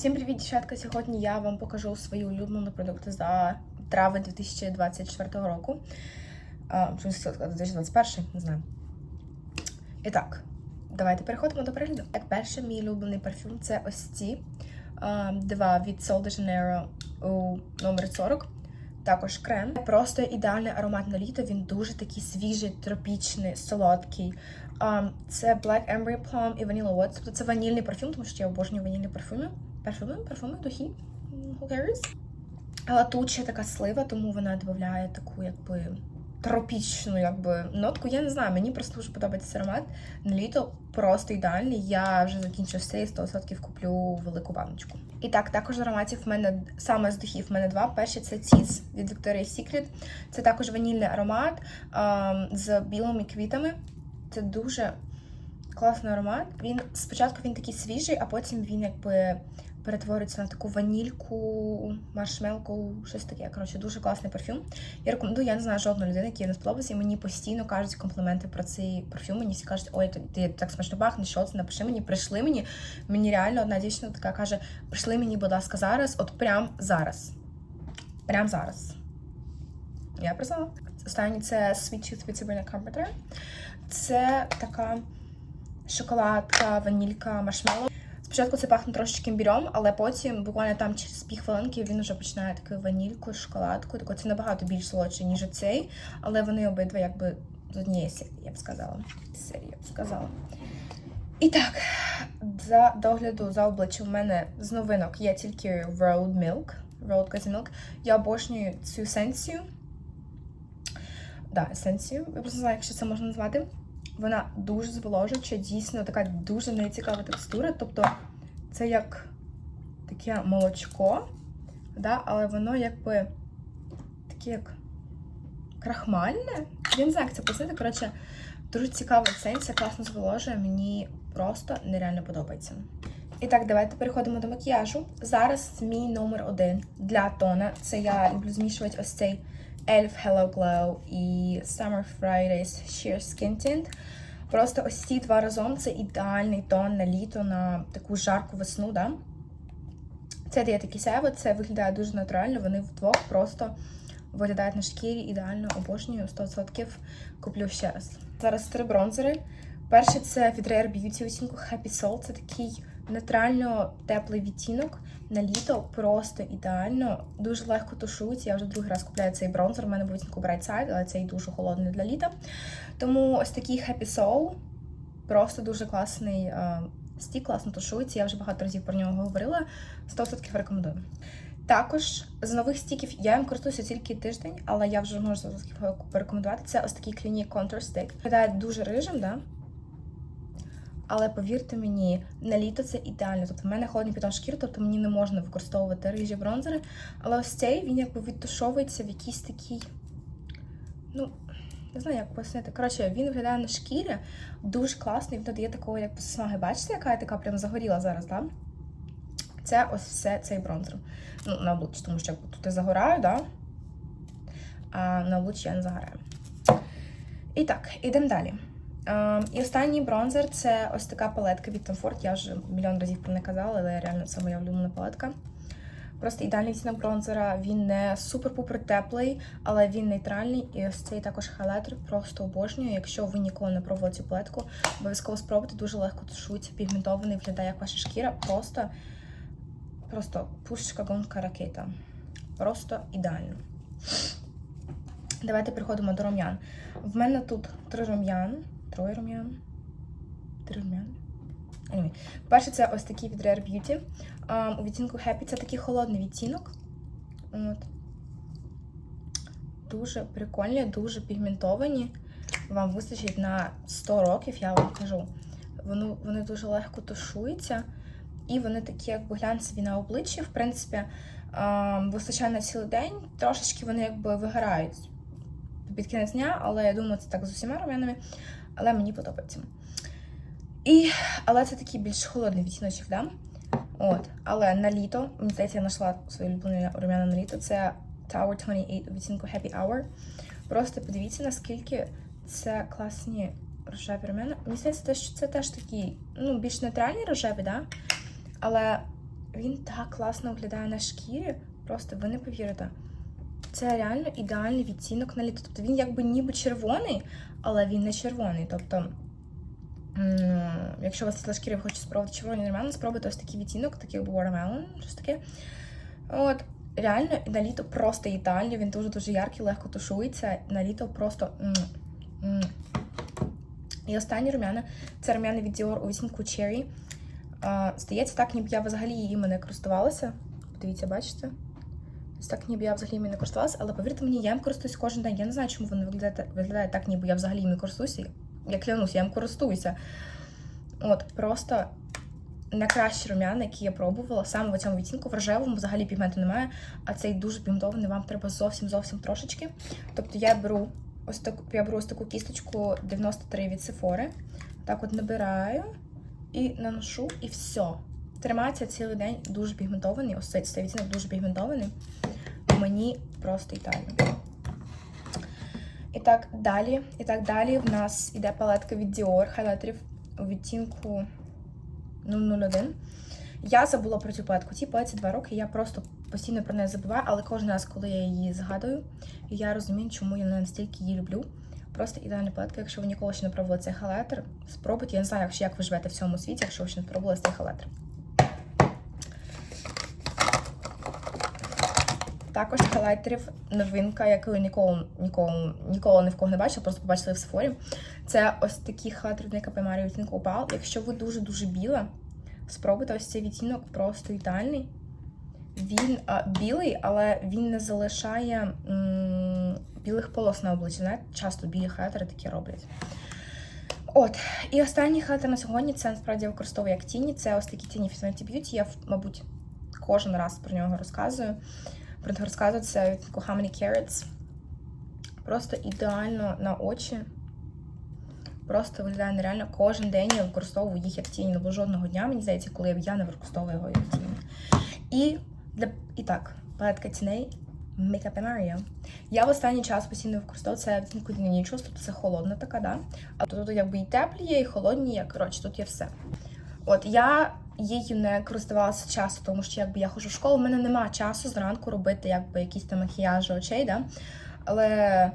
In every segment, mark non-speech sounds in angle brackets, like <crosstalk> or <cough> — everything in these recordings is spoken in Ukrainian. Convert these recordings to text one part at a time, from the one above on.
Всім привіт, дівчатка! Сьогодні я вам покажу свої улюблені продукти за травень 2024 року. Сказати, 2021, не знаю. І так, давайте переходимо до перегляду. Так, перший мій улюблений парфюм це ось ці два від Sol de Janeiro у номер 40. Також крем. Просто ідеальний аромат на літо. Він дуже такий свіжий, тропічний, солодкий. Це Black Amber Plum і Vanilla Woods. Тобто це ванільний парфюм, тому що я обожнюю ванільні парфюми. Парфюми, парфюми, духи. Who cares? Але тут ще така слива, тому вона додає таку, якби. Тропічну, якби нотку. Я не знаю, мені просто дуже подобається аромат. На літо просто ідеальний. Я вже закінчу цей 100% куплю велику баночку. І так, також ароматів в мене саме з духів в мене два. Перший це Ціс від Victoria's Secret. Це також ванільний аромат ам, з білими квітами. Це дуже класний аромат. Він спочатку він такий свіжий, а потім він якби перетворюється на таку ванільку, маршмелку, щось таке. Коротше, дуже класний парфюм. Я рекомендую, я не знаю жодної людини, якій не сподобався, і мені постійно кажуть компліменти про цей парфюм. Мені всі кажуть, ой, ти так смачно пахнеш, що це напиши мені, прийшли мені. Мені реально одна дівчина така каже: прийшли мені, будь ласка, зараз, от прям зараз. Прям зараз. Я прислала. Останній це Sweet Tooth від Sabrina Carpenter. Це така шоколадка, ванілька, маршмеллоу. Спочатку це пахне трошечки імбірем, але потім, буквально там через півхвилинки, він вже починає такою ванількою, шоколадкою. Тако це набагато більш солодше, ніж цей, але вони обидва якби з однієї серії, я б сказала. Серії, я б сказала. І так, за догляду за обличчям у мене з новинок є тільки Road Milk. Road Crazy Milk. Я обожнюю цю есенцію. Да, есенцію. Я просто не знаю, якщо це можна назвати. Вона дуже зволожуюча, дійсно така дуже нецікава текстура. Тобто це як таке молочко, да, але воно якби таке як крахмальне. Я не знаю, як це пояснити. Коротше, дуже цікава есенція, класно зволожує, мені просто нереально подобається. І так, давайте переходимо до макіяжу. Зараз мій номер один для тона. Це я люблю змішувати ось цей Elf Hello Glow і Summer Fridays Sheer Skin Tint. Просто ось ці два разом це ідеальний тон на літо, на таку жарку весну. Да? Це дає такі сяйво, це виглядає дуже натурально. Вони вдвох просто виглядають на шкірі ідеально, обожнюю 100%. Куплю ще раз. Зараз три бронзери. Перший це від Rare Beauty відтінку Happy Soul. Це такий нейтрально теплий відтінок. На літо просто ідеально, дуже легко тушується. Я вже другий раз купляю цей бронзер. У мене був відтінку Bright Side, але цей дуже холодний для літа. Тому ось такий Happy Soul. Просто дуже класний е, стік, класно тушується. Я вже багато разів про нього говорила. 100% рекомендую. Також з нових стіків я їм користуюся тільки тиждень, але я вже можу порекомендувати. Це ось такий Clinique Contour Stick. Виглядає дуже рижим, да? Але повірте мені, на літо це ідеально. Тобто в мене холодний підтон шкіри, тобто мені не можна використовувати рижі бронзери. Але ось цей він якби відтушовується в якийсь такий. Ну, не знаю, як пояснити. Коротше, він виглядає на шкірі дуже класний, він додає такого, як смаги. Бачите, яка я така прям загоріла зараз, так? Це ось все цей бронзер. Ну, на обличчі, тому що тут я загораю, да? а на обличчі я не загораю. І так, ідемо далі. Ем, і останній бронзер це ось така палетка від Tom Ford. Я вже мільйон разів про не казала, але реально це моя улюблена палетка. Просто ідеальний відтінок бронзера. Він не супер-пупер теплий, але він нейтральний. І ось цей також хайлайтер просто обожнюю. Якщо ви ніколи не пробували цю палетку, обов'язково спробуйте. Дуже легко тушується, пігментований, виглядає як ваша шкіра. Просто, просто пушечка гонка ракета. Просто ідеально. Давайте переходимо до рум'ян. В мене тут три рум'ян. Троє рум'ян. Три рум'ян. Anyway. Перше, це ось такий від Rare Beauty. Um, у відтінку Happy це такий холодний відтінок. От. Дуже прикольні, дуже пігментовані. Вам вистачить на 100 років, я вам кажу. Вони, вони дуже легко тушуються. І вони такі, якби глянцеві на обличчі. В принципі, um, вистачає на цілий день. Трошечки вони якби вигорають під кінець дня, але я думаю, це так з усіма рум'янами. Але мені подобається. І, Але це такий більш холодний відтіночок, да? От. Але на літо, мені здається, я знайшла свою улюблену рум'яна на літо. Це Tower 28 у відтінку Happy Hour. Просто подивіться, наскільки це класні рожеві рум'яна. Мені здається, що це теж такі, ну, більш нейтральні рожеві, да? Але він так класно виглядає на шкірі. Просто ви не повірите. Це реально ідеальний відтінок на літо. Тобто він якби ніби червоний, але він не червоний. Тобто, якщо у вас світла шкіра, ви хочете спробувати червоний нормально, спробуйте ось такий відтінок, такий watermelon, щось таке. От, реально на літо просто ідеальний, він дуже-дуже яркий, легко тушується. На літо просто. І останні румяна це румяна від Dior у відтінку Cherry. Здається, так, ніби я взагалі їм не користувалася. Подивіться, бачите? Ось так, ніби я взагалі не користувалася, але повірте мені, я їм користуюсь кожен день. Я не знаю, чому вони виглядають, виглядають так, ніби я взагалі не користуюся. Я клянусь, я їм користуюся. От, просто найкращі румяна, які я пробувала, саме в цьому відтінку, в рожевому взагалі пігменту немає, а цей дуже пігментований, вам треба зовсім зовсім трошечки. Тобто я беру ось таку, я беру ось таку кісточку 93 від Sephora, так от набираю і наношу, і все. Тримається цілий день дуже пігментований. Ось цей, цей відтінок дуже пігментований. Мені просто ідеально. І так далі. І так далі в нас іде палетка від Dior хайлайтерів у відтінку 001. Я забула про цю палетку. Цій палетці 2 роки. Я просто постійно про неї забуваю, але кожен раз, коли я її згадую, я розумію, чому я настільки її люблю. Просто ідеальна палетка, якщо ви ніколи ще не пробували цей халетер, спробуйте. Я не знаю, як ви живете в цьому світі, якщо ви ще не пробували цей халетер. Також хайлайтерів новинка, яку я ніколи, ніколи, ні в кого не бачила, просто побачила в Сефорі. Це ось хайлайтер від Makeup Mario відтінку Opal. Якщо ви дуже-дуже біла, спробуйте ось цей відтінок просто ідеальний. Він а, білий, але він не залишає м, білих полос на обличчі. Знаєте, часто білі хайлайтери такі роблять. От, і останній хайлайтер на сьогодні це насправді я використовую як тіні. Це ось такі тіні Fenty Beauty. Я, мабуть, кожен раз про нього розказую. Про це від How Many Carrots. Просто ідеально на очі. Просто виглядає нереально. Кожен день я використовую їх як тіні. Не було жодного дня, мені здається, коли я не використовую його як тіні. І для і так, палетка тіней Makeup Mario. Я в останній час постійно використовую це відтінку Neutral, тобто це холодна така, да? А тут якби і теплі є, і холодні є. Коротше, тут є все. От я її не користувалася часто, тому що якби я ходжу в школу, в мене немає часу зранку робити якби якісь там макіяжі очей, да? Але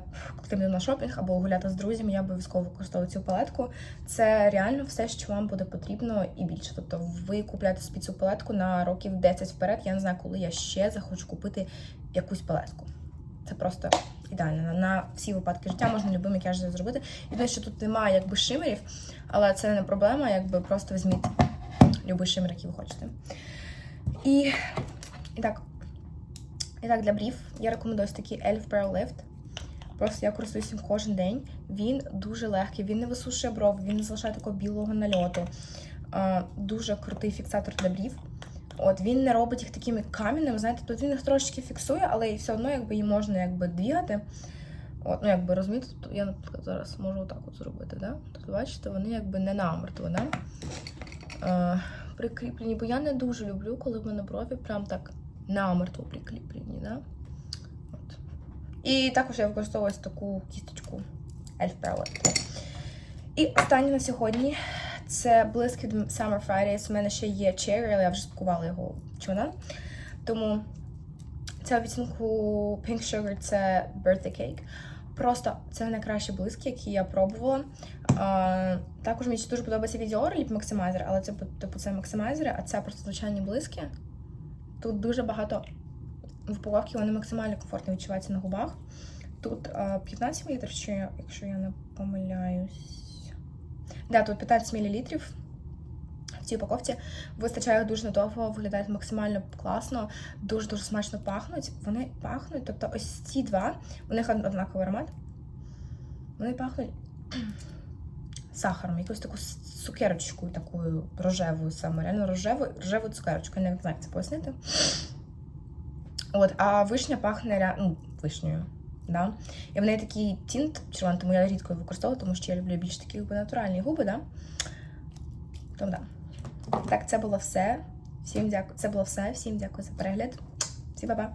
коли йду на шопінг або гуляти з друзями, я обов'язково використовую цю палетку. Це реально все, що вам буде потрібно і більше. Тобто ви купляєте собі цю палетку на років 10 вперед. Я не знаю, коли я ще захочу купити якусь палетку. Це просто ідеально. На всі випадки життя можна любий макіяж зробити. Єдине, що тут немає якби шимерів, але це не проблема, якби просто візьміть любий шимер, який ви хочете. І, і так. І так, для брів я рекомендую ось такий Elf Brow Lift. Просто я користуюся їм кожен день. Він дуже легкий, він не висушує брови, він не залишає такого білого нальоту. А, дуже крутий фіксатор для брів. От він не робить їх такими кам'яними, знаєте, тут він їх трошечки фіксує, але все одно якби її можна якби двігати. От, ну якби розумієте, я, наприклад, зараз можу отак от зробити. Да? Тут бачите, вони якби не намертво, да? А, прикріплені, бо я не дуже люблю, коли в мене брові прям так намертво прикріплені. Да? От. І також я використовую ось таку кісточку Elf Palette. І останнє на сьогодні це блиск Summer Fridays. У мене ще є Cherry, але я вже спакувала його чемодан. Тому ця відтінку Pink Sugar це Birthday Cake. Просто це найкращі блиски, які я пробувала. А, також мені дуже подобається від Dior Lip але це типу це максимайзери, а це просто звичайні блиски. Тут дуже багато в вони максимально комфортно відчуваються на губах. Тут а, 15 мл, якщо я не помиляюсь. Да, тут 15 мл в цій упаковці. Вистачає дуже надовго, виглядають максимально класно, дуже-дуже смачно пахнуть. Вони пахнуть, тобто ось ці два, у них однаковий аромат. Вони пахнуть <clears throat> сахаром, якоюсь таку цукерочкою, такою рожевою саме, реально рожевою, рожевою цукерочкою, не знаю, як це пояснити. От, а вишня пахне ну, вишнею. Да? І в неї такий тінт червоний, тому я рідко використовую, тому що я люблю більш такі натуральні губи, да? Тому да. Так, це було все. Всім дякую. Це було все. Всім дякую за перегляд. Всі, па-па.